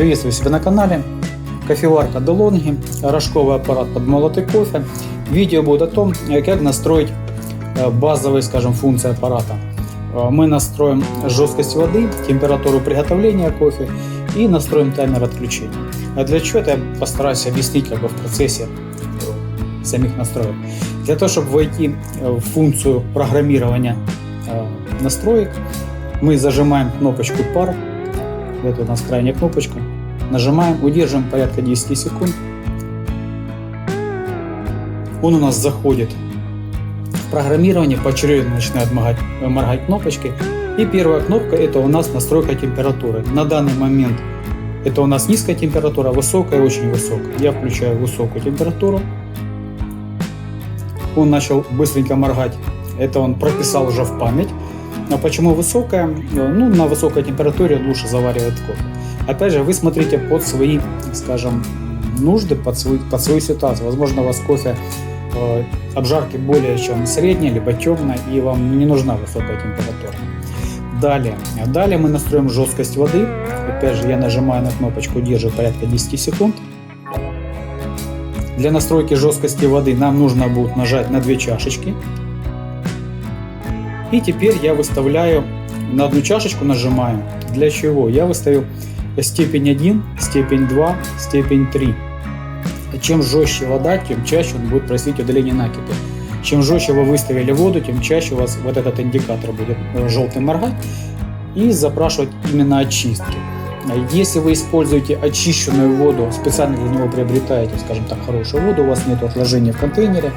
Приветствую себя на канале. Кофеварка DeLonghi, рожковый аппарат под молотый кофе. Видео будет о том, как настроить базовые, скажем, функции аппарата. Мы настроим жесткость воды, температуру приготовления кофе и настроим таймер отключения. А для чего это я постараюсь объяснить как бы в процессе самих настроек. Для того, чтобы войти в функцию программирования настроек, мы зажимаем кнопочку пар. Это у нас крайняя кнопочка. Нажимаем, удерживаем порядка 10 секунд. Он у нас заходит в программирование, поочередно начинает моргать, моргать кнопочкой. И первая кнопка это у нас настройка температуры. На данный момент это у нас низкая температура, высокая, очень высокая. Я включаю высокую температуру. Он начал быстренько моргать. Это он прописал уже в память. А почему высокая? Ну, на высокой температуре лучше заваривать кофе. Опять же, вы смотрите под свои, скажем, нужды, под свою, под свою ситуацию. Возможно, у вас кофе э, обжарки более чем средняя, либо темная, и вам не нужна высокая температура. Далее. Далее мы настроим жесткость воды. Опять же, я нажимаю на кнопочку, держу порядка 10 секунд. Для настройки жесткости воды нам нужно будет нажать на две чашечки. И теперь я выставляю на одну чашечку нажимаю. Для чего? Я выставил степень 1, степень 2, степень 3. Чем жестче вода, тем чаще он будет просить удаление накипи. Чем жестче вы выставили воду, тем чаще у вас вот этот индикатор будет желтый моргать и запрашивать именно очистки. Если вы используете очищенную воду, специально для него приобретаете, скажем так, хорошую воду, у вас нет отложения в контейнере,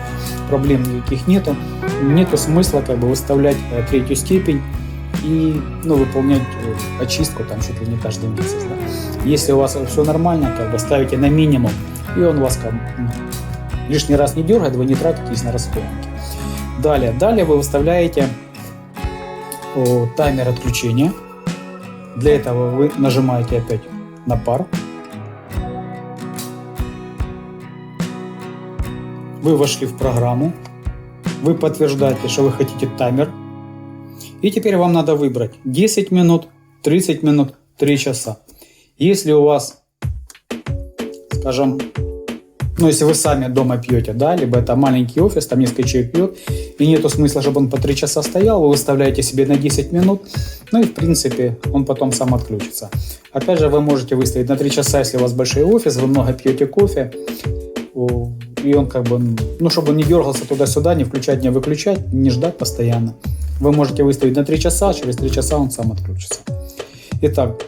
проблем никаких нету, нету смысла как бы выставлять э, третью степень и ну, выполнять э, очистку там чуть ли не каждый месяц. Да? Если у вас все нормально, как бы ставите на минимум, и он вас как, ну, лишний раз не дергает, вы не тратитесь на расходники. Далее, далее вы выставляете о, таймер отключения. Для этого вы нажимаете опять на пар. Вы вошли в программу. Вы подтверждаете, что вы хотите таймер. И теперь вам надо выбрать 10 минут, 30 минут, 3 часа. Если у вас, скажем, ну, если вы сами дома пьете, да, либо это маленький офис, там несколько человек пьет, и нету смысла, чтобы он по 3 часа стоял, вы выставляете себе на 10 минут, ну и, в принципе, он потом сам отключится. Опять же, вы можете выставить на 3 часа, если у вас большой офис, вы много пьете кофе, и он как бы, ну, чтобы он не дергался туда-сюда, не включать, не выключать, не ждать постоянно. Вы можете выставить на 3 часа, через 3 часа он сам отключится. Итак,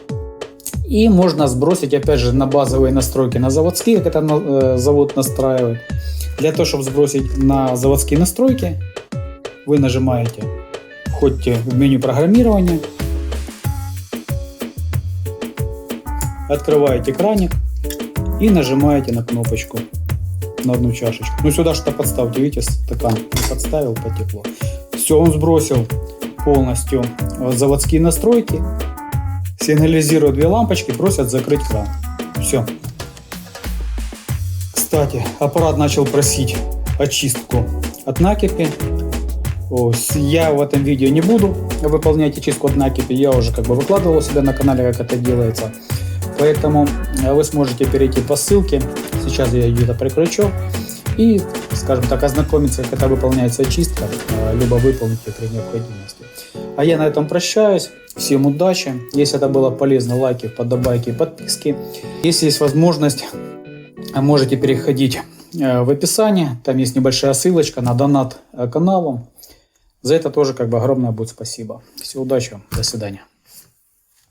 и можно сбросить, опять же, на базовые настройки, на заводские, как это э, завод настраивает. Для того, чтобы сбросить на заводские настройки, вы нажимаете, входите в меню программирования, открываете краник и нажимаете на кнопочку на одну чашечку. Ну сюда что-то подставьте, видите, стакан подставил, потекло. Все, он сбросил полностью заводские настройки. Сигнализируют две лампочки, просят закрыть кран. Все. Кстати, аппарат начал просить очистку от накипи. Я в этом видео не буду выполнять очистку от накипи. Я уже как бы выкладывал себя на канале, как это делается. Поэтому вы сможете перейти по ссылке. Сейчас я где-то прикручу. И, скажем так, ознакомиться, как это выполняется очистка, либо выполнить ее при необходимости. А я на этом прощаюсь. Всем удачи. Если это было полезно, лайки, подобайки, подписки. Если есть возможность, можете переходить в описание. Там есть небольшая ссылочка на донат каналу. За это тоже как бы огромное будет спасибо. Всего удачи. До свидания.